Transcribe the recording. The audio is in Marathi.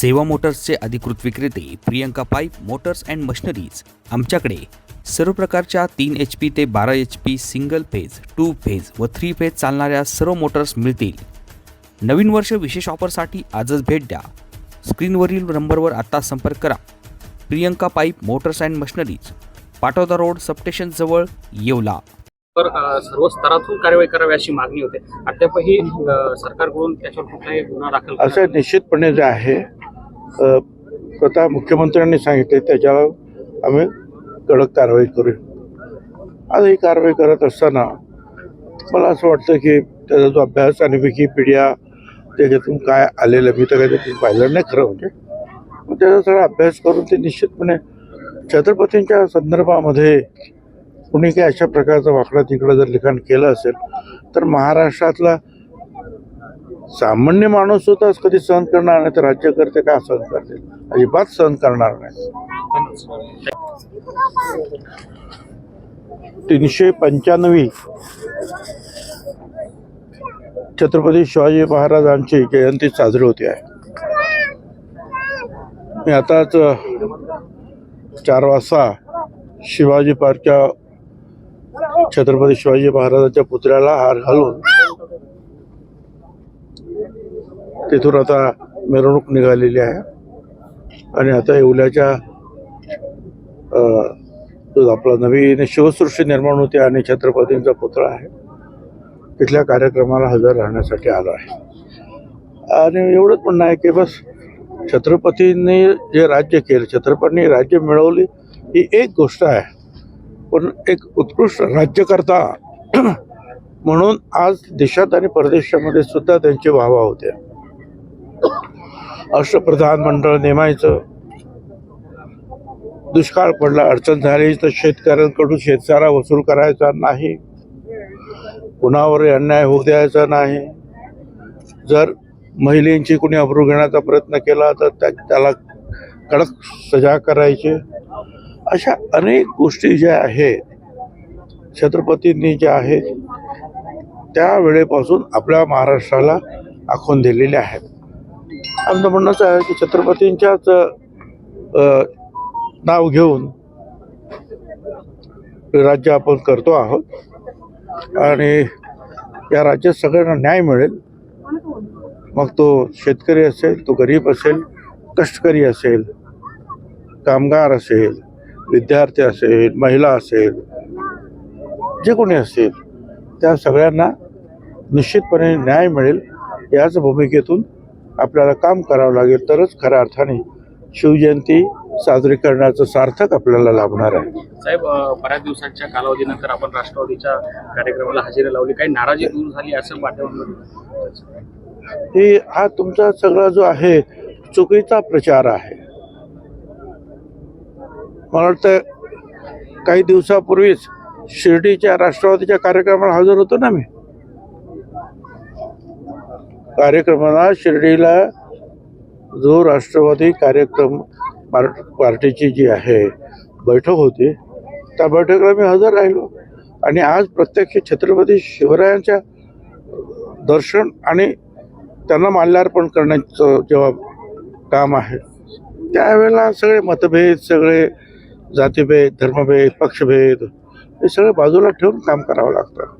सेवा मोटर्सचे अधिकृत विक्रेते Priyanka pipe motors and machineries. आमच्याकडे सर्व प्रकारच्या तीन एच पी ते बारा H P single phase two phase व थ्री फेज चालणाऱ्या सर्व मोटर्स मिळतील. नवीन वर्ष विशेष ऑफरसाठी आजच भेट द्या. स्क्रीनवरील नंबरवर आता संपर्क करा. Priyanka pipe motors and machineries Patoda road सबस्टेशनजवळ Yeola. तर सर्व स्तरातून कारवाई करावी अशी मागणी होते. अद्यापही सरकारकडून त्याच्यावर कुठलाही गुन्हा दाखल असं निश्चितपणे जे आहे स्वतः मुख्यमंत्र्यांनी सांगितले त्याच्यावर आम्ही कडक कारवाई करू आज ही कारवाई करत असताना मला असं वाटतं की त्याचा जो अभ्यास आणि विकिपीडिया त्याच्यातून काय आलेलं मी तर काही त्यातून पाहिलं नाही खरं म्हणजे. मग त्याचा सगळा अभ्यास करून ते निश्चितपणे छत्रपतींच्या संदर्भामध्ये कुणी काही अशा प्रकारचं वाकडं तिकडं जर लिखाण केलं असेल तर महाराष्ट्रातला सामान्य माणूस सुद्धा कधी सहन करणार नाही तर राज्यकर्ते काय सहन करतील? अजिबात सहन करणार नाही. तीनशे पंच्याण्णवी छत्रपती शिवाजी महाराजांची जयंती साजरी होती आहे. मी आताच चार वाजता शिवाजी पार्कच्या छत्रपती शिवाजी महाराजांच्या पुतळ्याला हार घालून तिथून आता मिरवणूक निघालेली आहे. आणि आता येवल्याच्या तो आपला नवीन शिवसृष्टी निर्माण होते आणि छत्रपतींचा पुतळा आहे तिथल्या कार्यक्रमाला हजर राहण्यासाठी आलो आहे. आणि एवढंच म्हणणं आहे की बस छत्रपतींनी जे राज्य केलं छत्रपतींनी राज्य मिळवली ही एक गोष्ट आहे. पण एक उत्कृष्ट राज्यकर्ता म्हणून आज देशात आणि परदेशामध्ये सुद्धा त्यांची वाहवा होते. अष्टप्रधान मंडळ नेमायचं. दुष्काळ पडला अडचण झाली तर शेतकऱ्यांकडून शेतसारा वसूल करायचा नाही. कुणावर अन्याय होऊ द्यायचा नाही. जर महिलेंची कुणी अब्रू घेण्याचा प्रयत्न केला तर त्या त्याला कडक सजा करायची. अशा अनेक गोष्टी ज्या आहेत छत्रपतींनी ज्या आहेत त्या वेळेपासून आपल्या महाराष्ट्राला आखून दिलेल्या आहेत. आमचं म्हणणंच आहे की छत्रपतींच्याच नाव घेऊन राज्य आपण करतो आहोत. आणि या राज्यात सगळ्यांना न्याय मिळेल. मग तो शेतकरी असेल तो गरीब असेल कष्टकरी असेल कामगार असेल विद्यार्थी असेल महिला असेल जे कोणी असेल त्या सगळ्यांना निश्चितपणे न्याय मिळेल याच भूमिकेतून आपल्याला काम करावं लागेल तरच खऱ्या अर्थाने शिवजयंती साजरी करण्याचं सार्थक आपल्याला लाभणार आहे. साहेब बऱ्याच दिवसांच्या कालावधीनंतर आपण राष्ट्रवादीच्या कार्यक्रमाला हजेरी लावली. काही नाराजी दूर झाली असं वातावरण ही हा तुमचा सगळा जो आहे चुकीचा प्रचार आहे. मला वाटतं काही दिवसापूर्वीच शिर्डीच्या राष्ट्रवादीच्या कार्यक्रमाला हजर होतो ना मी. कार्यक्रमाला शिर्डीला जो राष्ट्रवादी कार्यक्रम पार- पार्टीची जी आहे बैठक होती त्या बैठकीला मी हजर राहिलो. आणि आज प्रत्यक्ष छत्रपती शिवरायांच्या दर्शन आणि त्यांना माल्यार्पण करण्याचं जेव्हा काम आहे त्यावेळेला सगळे मतभेद सगळे जातीभेद धर्मभेद पक्षभेद हे सगळे बाजूला ठेवून काम करावं लागतं.